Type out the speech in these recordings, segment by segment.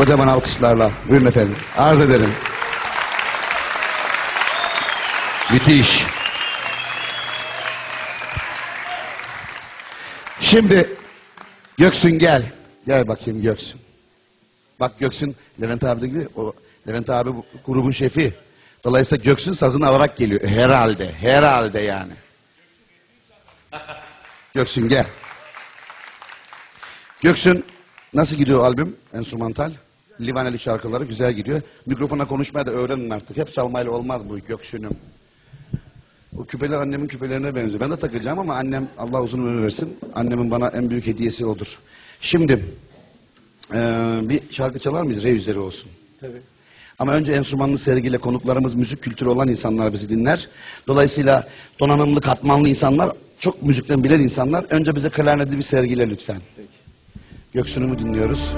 Kocaman alkışlarla. Buyurun efendim. Arz ederim. Müthiş. Şimdi Göksun gel. Gel bakayım Göksun. Bak Göksun Levent abi de gibi o Levent abi bu grubun şefi. Dolayısıyla Göksun sazını alarak geliyor. Herhalde. Herhalde yani. Göksun gel. Göksun nasıl gidiyor albüm? Enstrümantal. Livaneli şarkıları güzel gidiyor. Mikrofona konuşmaya da öğrenin artık. Hep çalmayla olmaz bu Göksun'um. O küpeler annemin küpelerine benziyor. Ben de takacağım ama annem Allah uzun ömür versin. Annemin bana en büyük hediyesi odur. Şimdi eee, bir şarkı çalar mıyız? Re üzeri olsun. Tabii. Ama önce enstrümanlı sergiyle konuklarımız müzik kültürü olan insanlar bizi dinler. Dolayısıyla donanımlı, katmanlı insanlar, çok müzikten bilen insanlar önce bize klarnetli bir sergiyle lütfen. Peki. Göksun'umu dinliyoruz.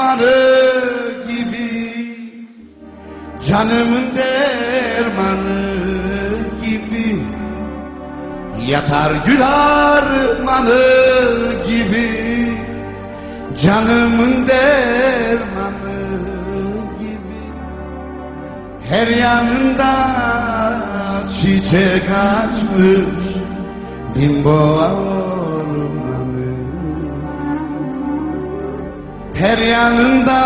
Harmanı gibi. Canımın dermanı gibi. Yatar gül harmanı gibi. Canımın dermanı gibi. Her yanında çiçek açmış. Bin boğa her yanında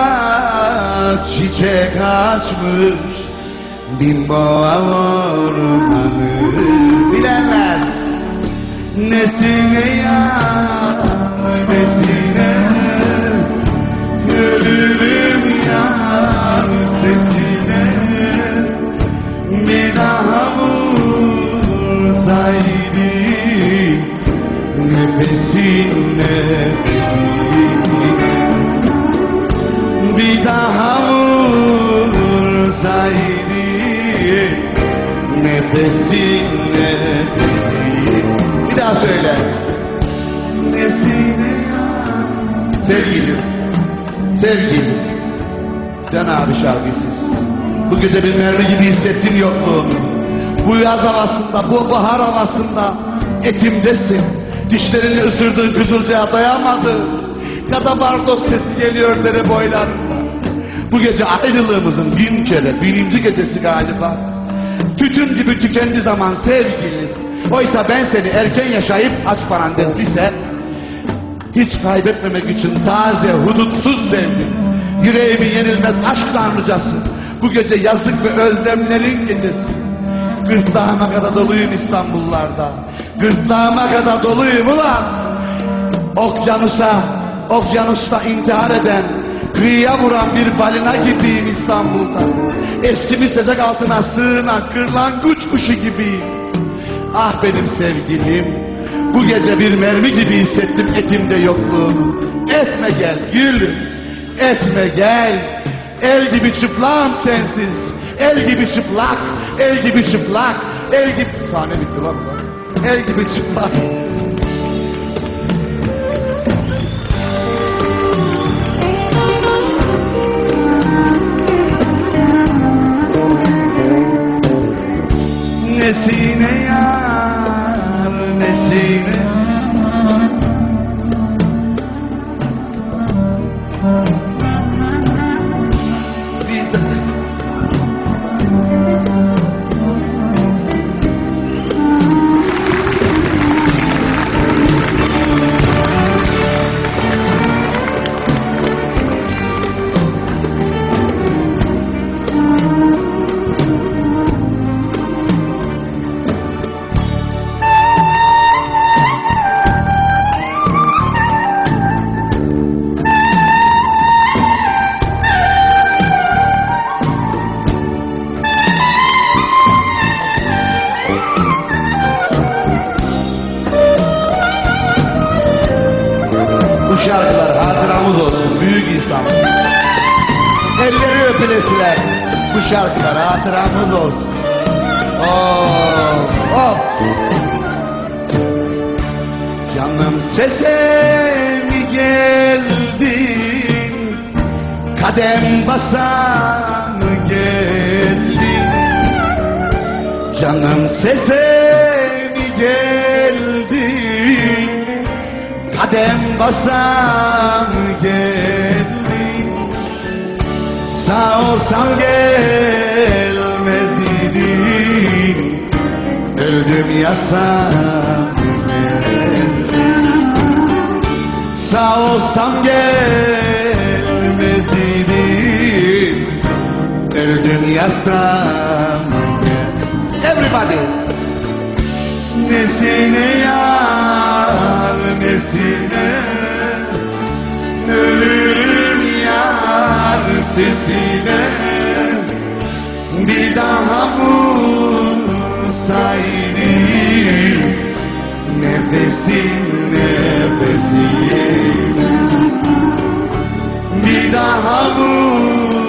çiçek açmış Bin boğa ormanı. Bilenler Nesine yar Nesine Ölürüm yar Sesine Bir daha vursaydı Nefesin nefesine olsaydı Nefesin nefesim Bir daha söyle. Nesine Sevgilim Sevgilim. Can abi şarkısız. Bu gece bir mermi gibi hissettim yokluğunu Bu yaz havasında bu bahar havasında Etimdesin. Dişlerini ısırdığın kızılcaya doyamadım Kadabardos sesi geliyor dere boylarında Bu gece ayrılığımızın bin kere bininci gecesi galiba Tütün gibi tükendi zaman sevgilim Oysa ben seni erken yaşayıp aç parantez lise hiç kaybetmemek için taze, hudutsuz sevdim. Yüreğimi yenilmez aşk tanrıcası. Bu gece yazık ve özlemlerin gecesi. Gırtlağıma kadar doluyum İstanbullarda. Gırtlağıma kadar doluyum ulan. Okyanusa, okyanusta intihar eden, kıyıya vuran bir balina gibiyim İstanbul'da. Eskimiş sıcak altına sığınan kırlangıç kuşu gibiyim. Ah benim sevgilim, bu gece bir mermi gibi hissettim etimde yokluğunu. Etme gel gülüm, etme gel. El gibi çıplağım sensiz, el gibi çıplak, el gibi çıplak, el gibi... Sahne bitti lan. El gibi çıplak. Nesine yar, şarkılar hatıramız olsun büyük insan. Elleri öpülesiler. Bu şarkılar hatıramız olsun. Oh, oh. Canım sese mi geldin? Kadem basa mı geldin? Canım sese mi geldin? Kadem basam geldin Sağ olsam gelmez idin Öldüm yasam Sağ olsam gelmez idin Öldüm yasam Everybody Nesine yar nesine? Ölürüm yar sesine? Bir daha vursaydım Nefesin nefesiyim Bir daha vursaydım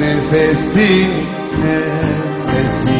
Nefesin nefesin